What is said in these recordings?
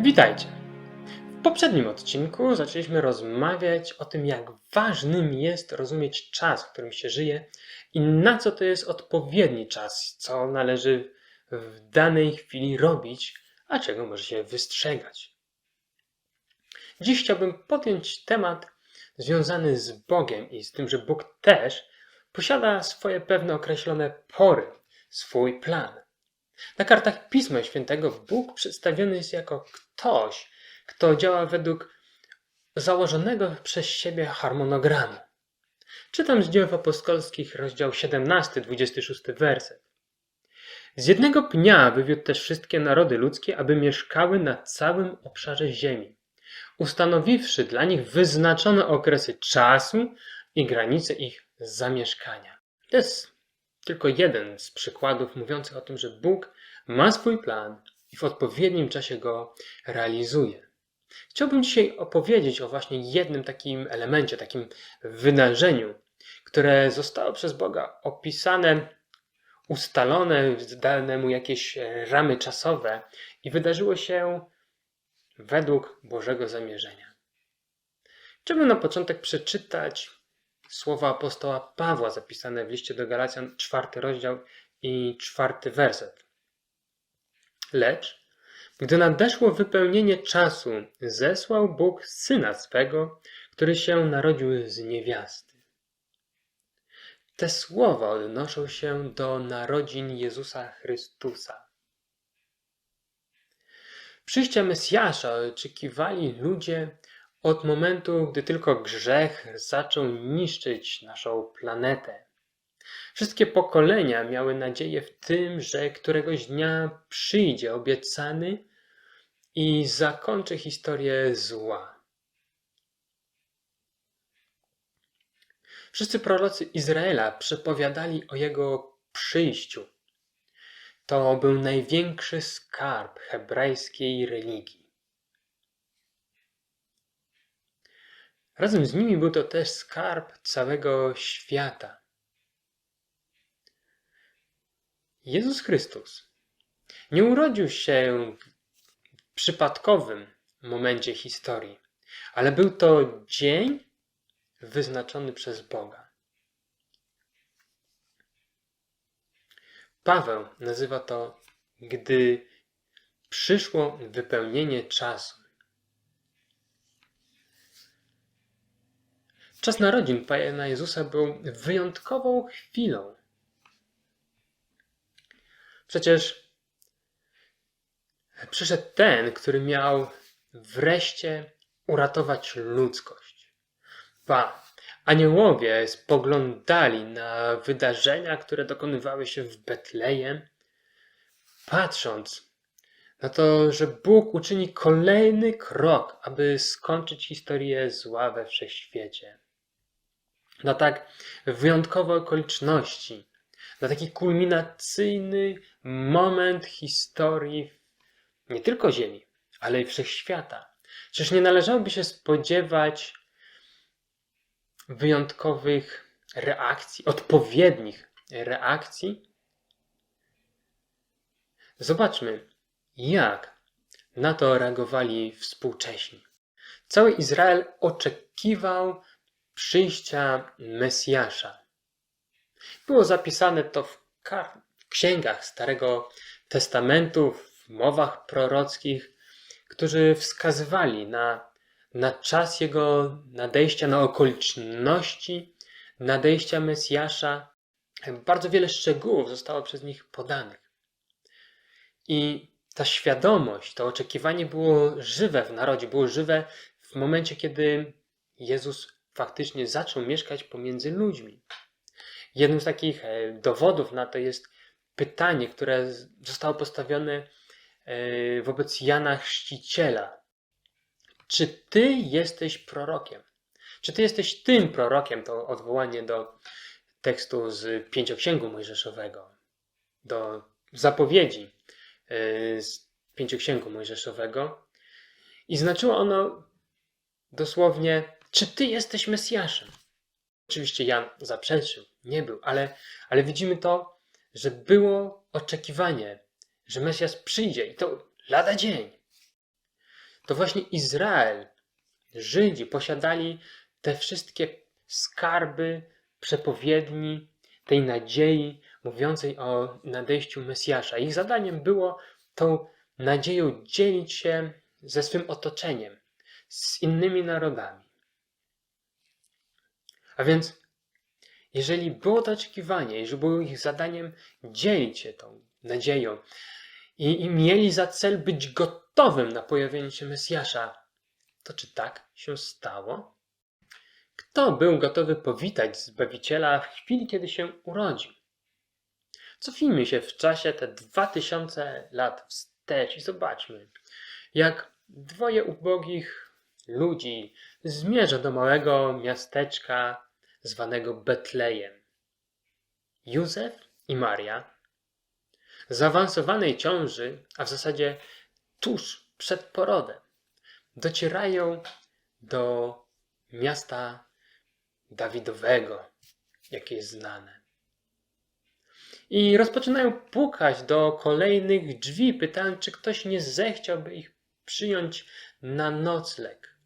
Witajcie! W poprzednim odcinku zaczęliśmy rozmawiać o tym, jak ważnym jest rozumieć czas, w którym się żyje i na co to jest odpowiedni czas, co należy w danej chwili robić, a czego może się wystrzegać. Dziś chciałbym podjąć temat związany z Bogiem i z tym, że Bóg też posiada swoje pewne określone pory, swój plan. Na kartach Pisma Świętego Bóg przedstawiony jest jako ktoś, kto działa według założonego przez siebie harmonogramu. Czytam z dzieł apostolskich, rozdział 17, 26 werset. Z jednego pnia wywiódł też wszystkie narody ludzkie, aby mieszkały na całym obszarze ziemi, ustanowiwszy dla nich wyznaczone okresy czasu i granice ich zamieszkania. To jest tylko jeden z przykładów mówiących o tym, że Bóg ma swój plan i w odpowiednim czasie go realizuje. Chciałbym dzisiaj opowiedzieć o właśnie jednym takim elemencie, takim wydarzeniu, które zostało przez Boga opisane, ustalone, dane mu jakieś ramy czasowe i wydarzyło się według Bożego zamierzenia. Chciałbym na początek przeczytać słowa apostoła Pawła zapisane w liście do Galacjan, czwarty rozdział i czwarty werset. Lecz, gdy nadeszło wypełnienie czasu, zesłał Bóg syna swego, który się narodził z niewiasty. Te słowa odnoszą się do narodzin Jezusa Chrystusa. Przyjścia Mesjasza oczekiwali ludzie od momentu, gdy tylko grzech zaczął niszczyć naszą planetę. Wszystkie pokolenia miały nadzieję w tym, że któregoś dnia przyjdzie obiecany i zakończy historię zła. Wszyscy prorocy Izraela przepowiadali o jego przyjściu. To był największy skarb hebrajskiej religii. Razem z nimi był to też skarb całego świata. Jezus Chrystus nie urodził się w przypadkowym momencie historii, ale był to dzień wyznaczony przez Boga. Paweł nazywa to, gdy przyszło wypełnienie czasu. Czas narodzin Pana Jezusa był wyjątkową chwilą. Przecież przyszedł ten, który miał wreszcie uratować ludzkość. Ba, aniołowie spoglądali na wydarzenia, które dokonywały się w Betlejem, patrząc na to, że Bóg uczyni kolejny krok, aby skończyć historię zła we wszechświecie. Na tak wyjątkowe okoliczności, na taki kulminacyjny moment historii nie tylko Ziemi, ale i wszechświata. Czyż nie należałoby się spodziewać wyjątkowych reakcji, odpowiednich reakcji? Zobaczmy, jak na to reagowali współcześni. Cały Izrael oczekiwał przyjścia Mesjasza. Było zapisane to w, księgach Starego Testamentu, w mowach prorockich, którzy wskazywali na, na czas jego nadejścia, na okoliczności nadejścia Mesjasza. Bardzo wiele szczegółów zostało przez nich podanych. I ta świadomość, to oczekiwanie było żywe w narodzie, było żywe w momencie, kiedy Jezus faktycznie zaczął mieszkać pomiędzy ludźmi. Jednym z takich e, dowodów na to jest pytanie, które zostało postawione e, wobec Jana Chrzciciela. Czy ty jesteś prorokiem? Czy ty jesteś tym prorokiem? To odwołanie do tekstu z Pięcioksięgu Mojżeszowego, do zapowiedzi e, z Pięcioksięgu Mojżeszowego. I znaczyło ono dosłownie, czy ty jesteś Mesjaszem? Oczywiście Jan zaprzeczył, nie był, ale, ale widzimy to, że było oczekiwanie, że Mesjasz przyjdzie i to lada dzień. to właśnie Izrael, Żydzi posiadali te wszystkie skarby przepowiedni, tej nadziei mówiącej o nadejściu Mesjasza. Ich zadaniem było tą nadzieją dzielić się ze swym otoczeniem, z innymi narodami. A więc, jeżeli było to oczekiwanie, jeżeli było ich zadaniem dzielić się tą nadzieją i, i mieli za cel być gotowym na pojawienie się Mesjasza, to czy tak się stało? Kto był gotowy powitać Zbawiciela w chwili, kiedy się urodził? Cofnijmy się w czasie te 2000 lat wstecz i zobaczmy, jak dwoje ubogich ludzi zmierza do małego miasteczka zwanego Betlejem. Józef i Maria, zaawansowanej ciąży, a w zasadzie tuż przed porodem, docierają do miasta Dawidowego, jakie jest znane. I rozpoczynają pukać do kolejnych drzwi, pytając, czy ktoś nie zechciałby ich przyjąć na nocleg.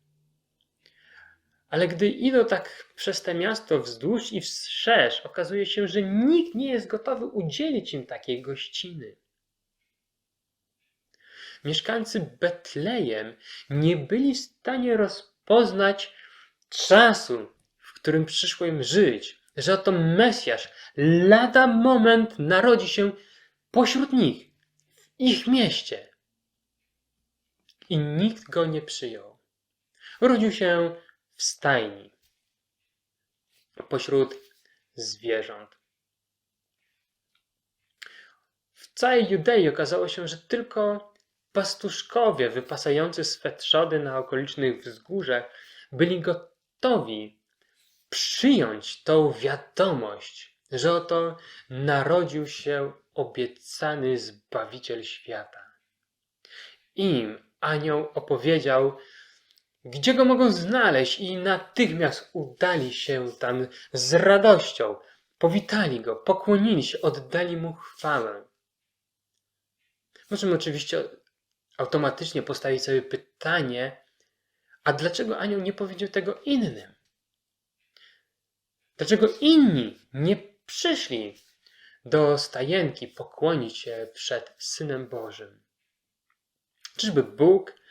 Ale gdy idą tak przez te miasto wzdłuż i wszerz, okazuje się, że nikt nie jest gotowy udzielić im takiej gościny. Mieszkańcy Betlejem nie byli w stanie rozpoznać czasu, w którym przyszło im żyć, że oto Mesjasz lada moment narodzi się pośród nich, w ich mieście. I nikt go nie przyjął. Urodził się w stajni, pośród zwierząt. W całej Judei okazało się, że tylko pastuszkowie wypasający swe trzody na okolicznych wzgórzach byli gotowi przyjąć tą wiadomość, że oto narodził się obiecany Zbawiciel świata. Im anioł opowiedział, gdzie go mogą znaleźć, i natychmiast udali się tam z radością. Powitali go, pokłonili się, oddali mu chwałę. Możemy oczywiście automatycznie postawić sobie pytanie, a dlaczego anioł nie powiedział tego innym? Dlaczego inni nie przyszli do stajenki pokłonić się przed Synem Bożym? Czyżby Bóg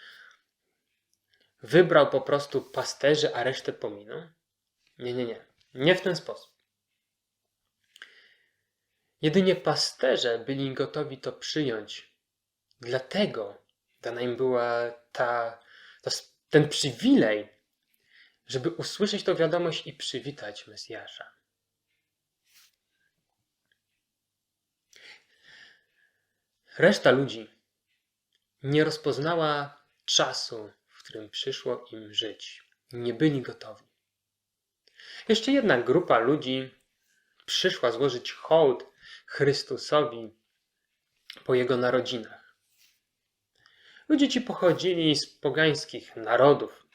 wybrał po prostu pasterzy, a resztę pominął? Nie, nie, nie. Nie w ten sposób. Jedynie pasterze byli gotowi to przyjąć. Dlatego dana im była ta, ta, ten przywilej, żeby usłyszeć tę wiadomość i przywitać Mesjasza. Reszta ludzi nie rozpoznała czasu, którym przyszło im żyć. Nie byli gotowi. Jeszcze jedna grupa ludzi przyszła złożyć hołd Chrystusowi po jego narodzinach. Ludzie ci pochodzili z pogańskich narodów,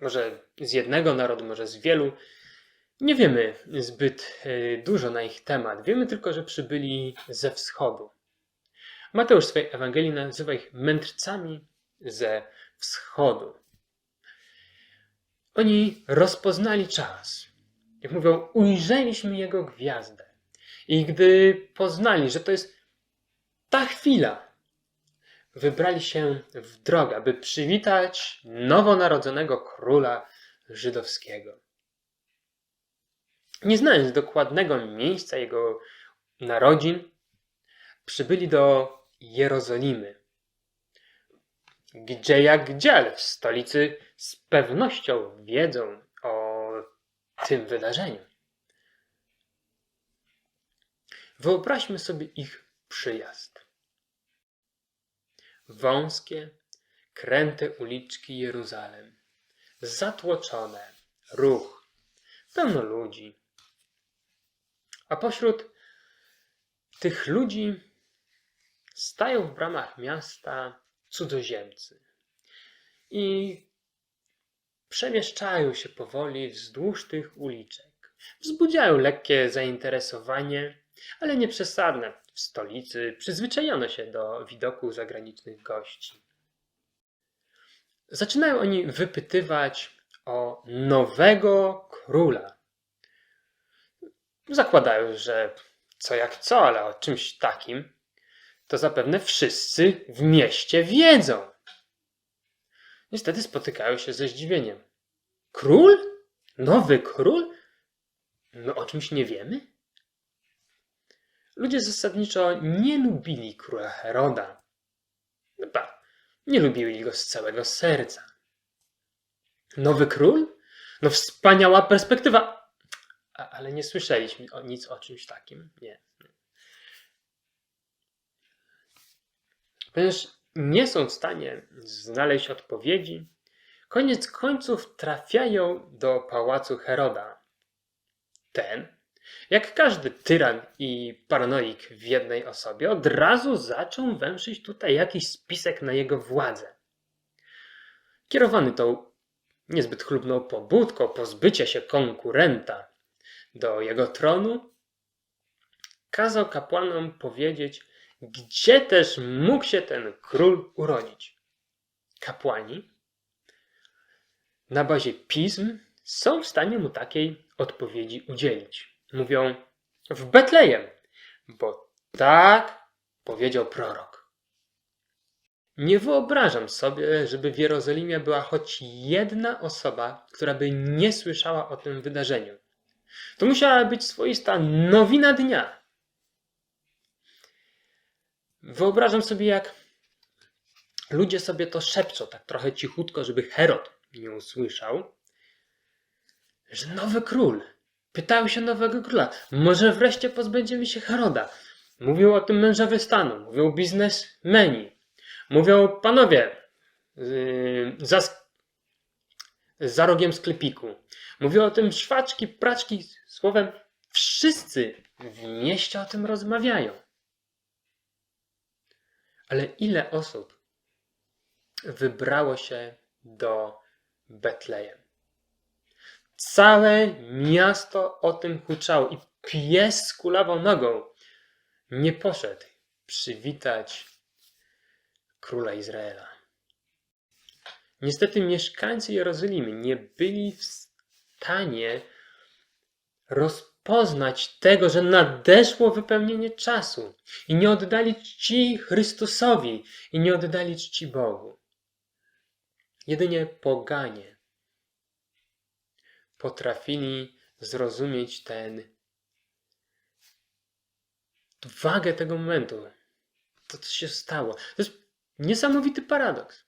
może z jednego narodu, może z wielu. Nie wiemy zbyt e, dużo na ich temat. Wiemy tylko, że przybyli ze wschodu. Mateusz w swojej Ewangelii nazywa ich mędrcami ze wschodu. Oni rozpoznali czas. Jak mówią, ujrzeliśmy jego gwiazdę. I gdy poznali, że to jest ta chwila, wybrali się w drogę, aby przywitać nowonarodzonego króla żydowskiego. Nie znając dokładnego miejsca jego narodzin, przybyli do Jerozolimy. Gdzie jak gdzie, w stolicy z pewnością wiedzą o tym wydarzeniu. Wyobraźmy sobie ich przyjazd. Wąskie, kręte uliczki Jeruzalem, zatłoczone, ruch, pełno ludzi. A pośród tych ludzi stają w bramach miasta cudzoziemcy i przemieszczają się powoli wzdłuż tych uliczek. Wzbudziają lekkie zainteresowanie, ale nie przesadne. W stolicy przyzwyczajono się do widoku zagranicznych gości. zaczynają oni wypytywać o nowego króla. Zakładają, że co jak co, ale o czymś takim to zapewne wszyscy w mieście wiedzą. Niestety spotykają się ze zdziwieniem. Król? Nowy król? My o czymś nie wiemy? Ludzie zasadniczo nie lubili króla Heroda. No ba, nie lubili go z całego serca. Nowy król? No wspaniała perspektywa. A, ale nie słyszeliśmy o, nic o czymś takim. Nie. Ponieważ nie są w stanie znaleźć odpowiedzi, koniec końców trafiają do pałacu Heroda. Ten, jak każdy tyran i paranoik w jednej osobie, od razu zaczął węszyć tutaj jakiś spisek na jego władzę. Kierowany tą niezbyt chlubną pobudką pozbycia się konkurenta do jego tronu, kazał kapłanom powiedzieć, gdzie też mógł się ten król urodzić. Kapłani na bazie pism są w stanie mu takiej odpowiedzi udzielić. Mówią w Betlejem, bo tak powiedział prorok. Nie wyobrażam sobie, żeby w Jerozolimie była choć jedna osoba, która by nie słyszała o tym wydarzeniu. To musiała być swoista nowina dnia. Wyobrażam sobie, jak ludzie sobie to szepczą, tak trochę cichutko, żeby Herod nie usłyszał, że nowy król. Pytały się nowego króla, może wreszcie pozbędziemy się Heroda. Mówią o tym mężowie stanu, mówią biznesmeni, mówią panowie yy, za, za rogiem sklepiku, mówią o tym szwaczki, praczki, słowem wszyscy w mieście o tym rozmawiają. Ale ile osób wybrało się do Betlejem? Całe miasto o tym huczało i pies z kulawą nogą nie poszedł przywitać króla Izraela. Niestety mieszkańcy Jerozolimy nie byli w stanie rozpoznać tego, że nadeszło wypełnienie czasu i nie oddali czci Chrystusowi i nie oddali czci Bogu. Jedynie poganie potrafili zrozumieć ten wagę tego momentu. To, co się stało. To jest niesamowity paradoks.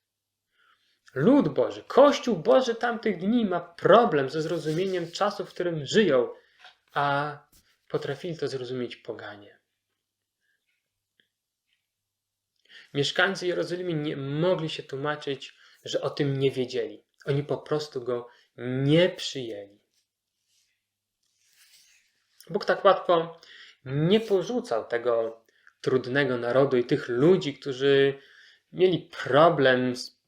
Lud Boży, Kościół Boży tamtych dni ma problem ze zrozumieniem czasu, w którym żyją, a potrafili to zrozumieć poganie. Mieszkańcy Jerozolimy nie mogli się tłumaczyć, że o tym nie wiedzieli. Oni po prostu go nie przyjęli. Bóg tak łatwo nie porzucał tego trudnego narodu i tych ludzi, którzy mieli problem z,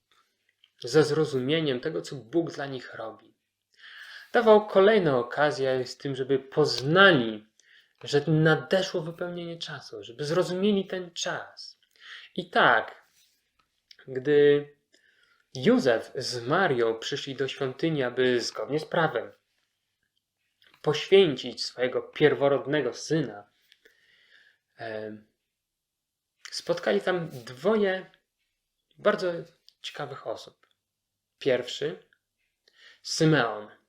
ze zrozumieniem tego, co Bóg dla nich robi. Dawał kolejne okazje z tym, żeby poznali, że nadeszło wypełnienie czasu, żeby zrozumieli ten czas. I tak, gdy Józef z Marią przyszli do świątyni, aby zgodnie z prawem poświęcić swojego pierworodnego syna. Spotkali tam dwoje bardzo ciekawych osób. Pierwszy Symeon,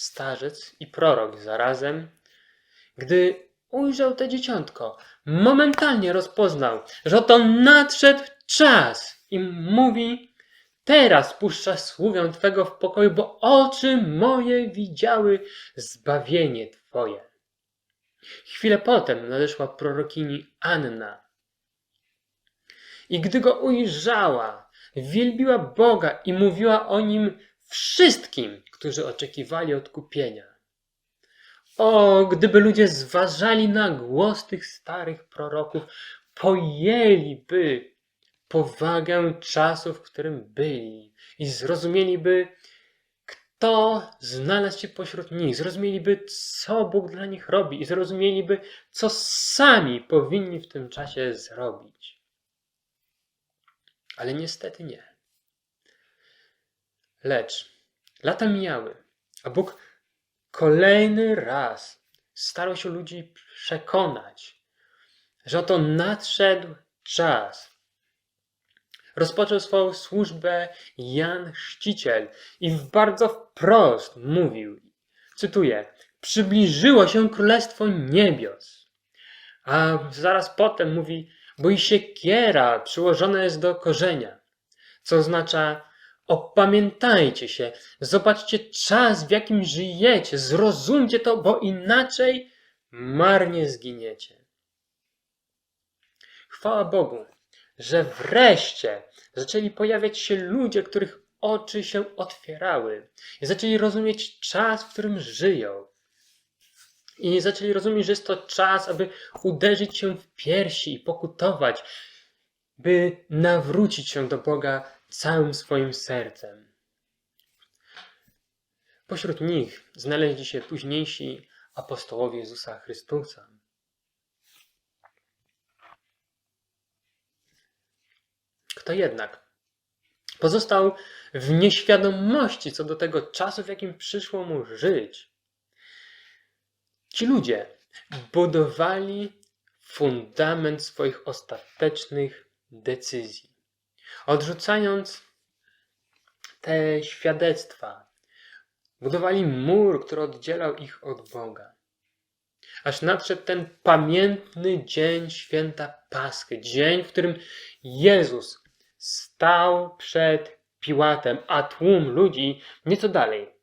starzec i prorok zarazem, gdy ujrzał to dzieciątko, momentalnie rozpoznał, że oto nadszedł czas i mówi Teraz puszczasz sługę Twego w pokoju, bo oczy moje widziały zbawienie Twoje. Chwilę potem nadeszła prorokini Anna. I gdy go ujrzała, wielbiła Boga i mówiła o nim wszystkim, którzy oczekiwali odkupienia. O, gdyby ludzie zważali na głos tych starych proroków, pojęliby, powagę czasu, w którym byli i zrozumieliby, kto znalazł się pośród nich, zrozumieliby, co Bóg dla nich robi i zrozumieliby, co sami powinni w tym czasie zrobić. Ale niestety nie. Lecz lata mijały, a Bóg kolejny raz starał się ludzi przekonać, że oto nadszedł czas. Rozpoczął swoją służbę Jan Chrzciciel i bardzo wprost mówił, cytuję, przybliżyło się królestwo niebios. A zaraz potem mówi, bo i siekiera przyłożona jest do korzenia, co oznacza opamiętajcie się, zobaczcie czas, w jakim żyjecie, zrozumcie to, bo inaczej marnie zginiecie. Chwała Bogu, że wreszcie zaczęli pojawiać się ludzie, których oczy się otwierały i zaczęli rozumieć czas, w którym żyją. I zaczęli rozumieć, że jest to czas, aby uderzyć się w piersi i pokutować, by nawrócić się do Boga całym swoim sercem. Pośród nich znaleźli się późniejsi apostołowie Jezusa Chrystusa. Kto jednak pozostał w nieświadomości co do tego czasu, w jakim przyszło mu żyć, Ci ludzie budowali fundament swoich ostatecznych decyzji, odrzucając te świadectwa. Budowali mur, który oddzielał ich od Boga. Aż nadszedł ten pamiętny dzień święta Paschy, dzień, w którym Jezus stał przed Piłatem, a tłum ludzi nieco dalej,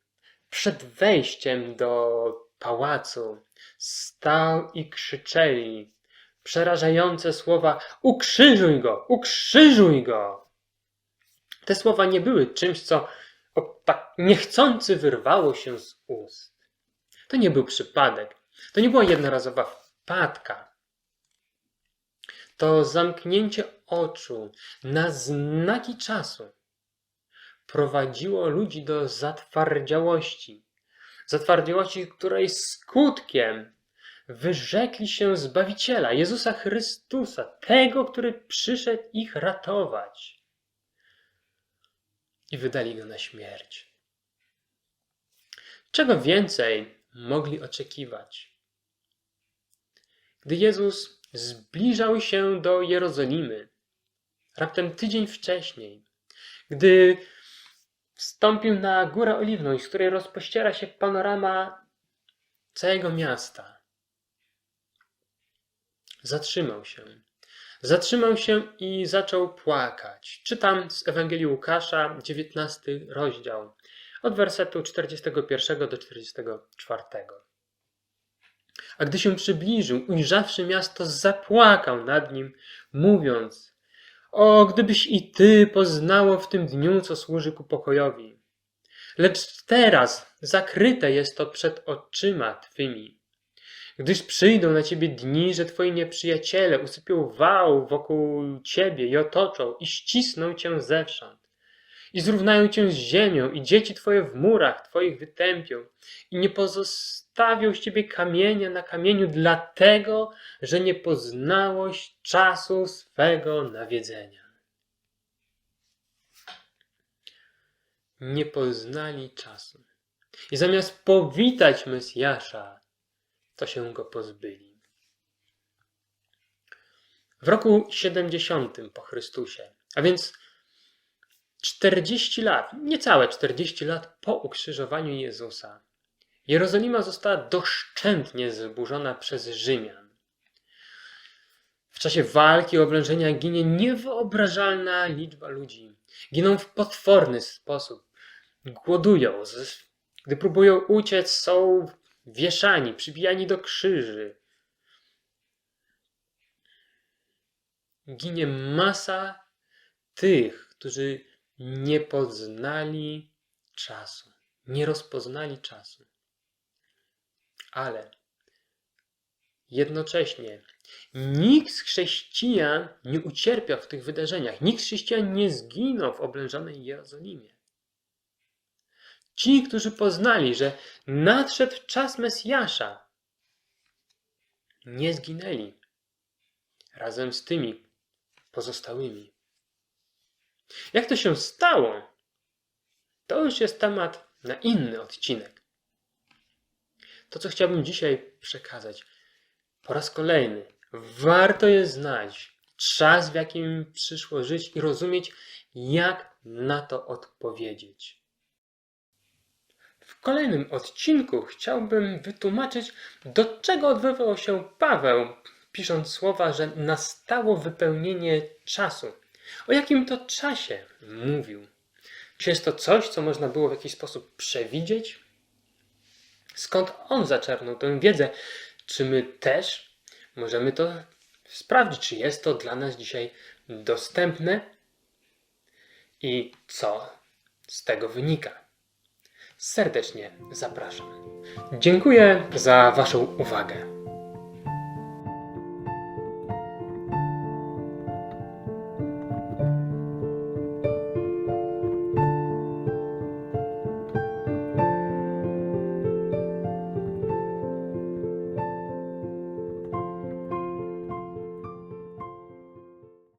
przed wejściem do pałacu, stał i krzyczeli przerażające słowa: Ukrzyżuj go! Ukrzyżuj go! Te słowa nie były czymś, co tak niechcący wyrwało się z ust. To nie był przypadek. To nie była jednorazowa wpadka. To zamknięcie oczu na znaki czasu prowadziło ludzi do zatwardziałości, zatwardziałości, której skutkiem wyrzekli się Zbawiciela, Jezusa Chrystusa, tego, który przyszedł ich ratować. I wydali go na śmierć. Czego więcej mogli oczekiwać? Gdy Jezus zbliżał się do Jerozolimy, raptem tydzień wcześniej, gdy Wstąpił na górę oliwną, z której rozpościera się panorama całego miasta. Zatrzymał się. Zatrzymał się i zaczął płakać. Czytam z Ewangelii Łukasza, 19 rozdział, od wersetu 41 do 44. A gdy się przybliżył, ujrzawszy miasto, zapłakał nad nim, mówiąc: o, gdybyś i ty poznało w tym dniu, co służy ku pokojowi. Lecz teraz zakryte jest to przed oczyma twymi. Gdyż przyjdą na ciebie dni, że twoi nieprzyjaciele usypią wał wokół ciebie i otoczą i ścisną cię zewsząd. I zrównają cię z ziemią i dzieci twoje w murach twoich wytępią i nie pozostawią z ciebie kamienia na kamieniu dlatego, że nie poznałeś czasu swego nawiedzenia. Nie poznali czasu. I zamiast powitać Mesjasza, to się go pozbyli. W roku 70 po Chrystusie, a więc 40 lat, niecałe 40 lat po ukrzyżowaniu Jezusa, Jerozolima została doszczętnie zburzona przez Rzymian. W czasie walki o oblężenia ginie niewyobrażalna liczba ludzi. Giną w potworny sposób. Głodują. Gdy próbują uciec, są wieszani, przybijani do krzyży. Ginie masa tych, którzy nie poznali czasu, nie rozpoznali czasu. Ale jednocześnie nikt z chrześcijan nie ucierpiał w tych wydarzeniach, nikt z chrześcijan nie zginął w oblężonej Jerozolimie. Ci, którzy poznali, że nadszedł czas Mesjasza, nie zginęli razem z tymi pozostałymi. Jak to się stało, to już jest temat na inny odcinek. To, co chciałbym dzisiaj przekazać, po raz kolejny, warto jest znać czas, w jakim przyszło żyć i rozumieć, jak na to odpowiedzieć. Kolejnym odcinku chciałbym wytłumaczyć, do czego odwoływał się Paweł, pisząc słowa, że nastało wypełnienie czasu. O jakim to czasie mówił? Czy jest to coś, co można było w jakiś sposób przewidzieć? Skąd on zaczerpnął tę wiedzę? Czy my też możemy to sprawdzić? Czy jest to dla nas dzisiaj dostępne? I co z tego wynika? Serdecznie zapraszam. Dziękuję za Waszą uwagę.